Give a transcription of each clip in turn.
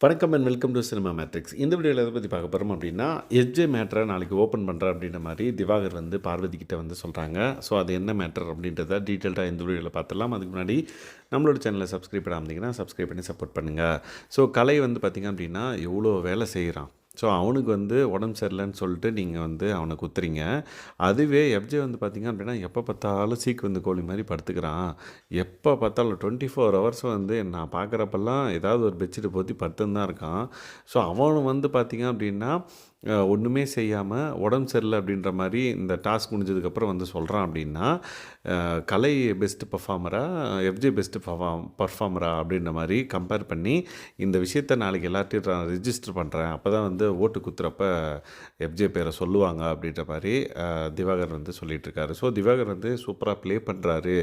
வணக்கம் and welcome to Cinema Matrix இந்த வீடியோவில் எதை பற்றி பார்க்க போகிறோம் அப்படின்னா எஜ்ஜே மேட்ரை நாளைக்கு ஓப்பன் பண்ணுறேன் அப்படின்ற மாதிரி திவாகர் வந்து பார்வதி கிட்ட வந்து சொல்கிறாங்க ஸோ அது என்ன மேட்டர் அப்படின்றத டீட்டெயில்டாக இந்த வீடியோவில் பார்த்துடலாம். அதுக்கு முன்னாடி நம்மளோட சேனலை சப்ஸ்கிரைப் பண்ணாமதிங்கன்னா சப்ஸ்கிரைப் பண்ணி சப்போர்ட் பண்ணுங்கள் ஸோ கலை வந்து பார்த்திங்க அப்படின்னா எவ்வளோ வேலை செய்கிறான் ஸோ அவனுக்கு வந்து உடம்பு சரியில்லைன்னு சொல்லிட்டு நீங்கள் வந்து அவனை குத்துறீங்க. அதுவே எஃப்ஜே வந்து பார்த்திங்க அப்படின்னா எப்போ பார்த்தாலும் சீக்கு வந்து கோழி மாதிரி படுத்துக்கிறான். எப்போ பார்த்தாலும் டுவெண்ட்டி ஃபோர் ஹவர்ஸ் வந்து நான் பார்க்குறப்பெல்லாம் ஏதாவது ஒரு பெட்ஷீட்டை போற்றி படுத்துன்னு தான் இருக்கான். ஸோ அவன் வந்து பார்த்திங்க அப்படின்னா ஒன்றுமே செய்யாமல் உடம்பு சரியில்லை அப்படின்ற மாதிரி இந்த டாஸ்க் முடிஞ்சதுக்கப்புறம் வந்து சொல்கிறான் அப்படின்னா கலை பெஸ்ட்டு பர்ஃபார்மரா எஃப்ஜே பெஸ்ட்டு பர்ஃபார்ம் பர்ஃபார்மரா அப்படின்ற மாதிரி கம்பேர் பண்ணி இந்த விஷயத்த நாளைக்கு எல்லாத்தையும் நான் ரிஜிஸ்டர் பண்ணுறேன் அப்போ தான் வந்து ஓட்டு குத்துறப்ப எஃப்ஜே பேரை சொல்லுவாங்க அப்படின்ற மாதிரி திவாகர் வந்து சொல்லிட்டு இருக்காரு. ஸோ திவாகர் வந்து சூப்பராக ப்ளே பண்ணுறாரு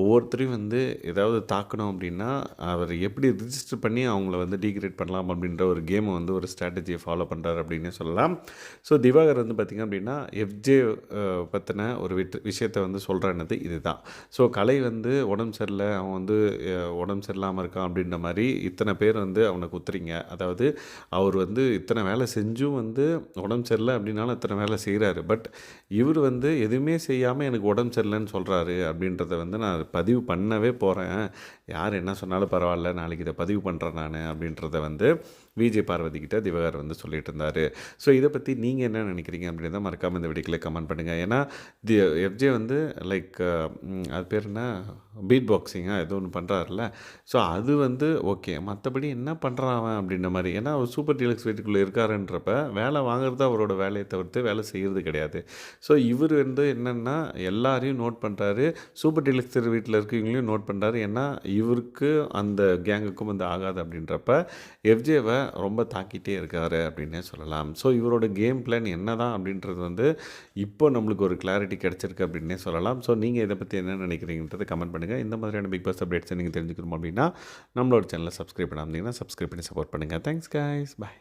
ஒவ்வொருத்தரையும் வந்து ஏதாவது தாக்கணும் அப்படின்னா அவர் எப்படி ரிஜிஸ்டர் பண்ணி அவங்கள வந்து டீக்ரேட் பண்ணலாம் அப்படின்ற ஒரு கேமை வந்து ஒரு ஸ்ட்ராட்டஜியை ஃபாலோ பண்ணுறாரு அப்படின்னு சொல்லலாம். ஸோ திவாகர் வந்து பார்த்திங்க அப்படின்னா எஃப்ஜே பற்றின ஒரு விட் விஷயத்தை வந்து சொல்கிறேன்னது இதுதான். ஸோ கலை வந்து உடம்பு சரியில்லை அவன் வந்து உடம்பு சரியில்லாமல் இருக்கான் அப்படின்ற மாதிரி இத்தனை பேர் வந்து அவனை குத்துறீங்க. அதாவது அவர் வந்து இத்தனை வேலை செஞ்சும் வந்து உடம்பு சரியில்லை அப்படின்னாலும் இத்தனை வேலை செய்கிறாரு பட் இவர் வந்து எதுவுமே செய்யாமல் எனக்கு உடம்பு சரியில்லைன்னு சொல்கிறாரு அப்படின்றத வந்து நான் பதிவு பண்ணவே போகிறேன் யார் என்ன சொன்னாலும் பரவாயில்ல நாளைக்கு இதை பதிவு பண்ணுறேன் நான் அப்படின்றத வந்து விஜய் பார்வதி கிட்ட திவகர் வந்து சொல்லிட்டு இருந்தார். ஸோ இதை பற்றி நீங்கள் என்ன நினைக்கிறீங்க அப்படின்றத மறக்காமல் இந்த வீடியோக்கில் கமெண்ட் பண்ணுங்கள் ஏன்னா தி எஃப்ஜே வந்து லைக் அது பேர் என்ன? பீட் பாக்ஸிங்காக ஏதோ ஒன்று பண்ணுறாருல ஸோ அது வந்து ஓகே மற்றபடி என்ன பண்ணுறான் அவன் அப்படின்ற மாதிரி. ஏன்னா அவர் சூப்பர் டீலக்ஸ் வீட்டுக்குள்ளே இருக்காருன்றப்ப வேலை வாங்குறது அவரோட வேலையை தவிர்த்து வேலை செய்கிறது கிடையாது. ஸோ இவர் வந்து என்னென்னா எல்லாரையும் நோட் பண்ணுறாரு சூப்பர் டீலக்ஸ் வீட்டில் இருக்கவங்களையும் நோட் பண்ணுறாரு ஏன்னா இவருக்கு அந்த கேங்குக்கும் வந்து ஆகாது அப்படின்றப்ப எஃப்ஜேவை ரொம்ப தாக்கிட்டே இருக்காரு அப்படின்னே சொல்லலாம். ஸோ இவரோட கேம் பிளான் என்ன தான் அப்படின்றது வந்து இப்போ நம்மளுக்கு ஒரு கிளாரிட்டி கிடச்சிருக்கு அப்படின்னே சொல்லலாம். ஸோ நீங்கள் இதை பற்றி என்ன நினைக்கிறீங்கன்றதை கமெண்ட் பண்ணுங்கள் இந்த மாதிரியான பிக் பாஸ் அப்டேட்ஸை நீங்கள் தெரிஞ்சுக்கணும் அப்படின்னா நம்மளோட சேனலை சப்ஸ்கிரைப் பண்ணாமல் சப்ஸ்கிரைப் பண்ணி சப்போர்ட் பண்ணுங்கள் தேங்க்ஸ் guys. பாய்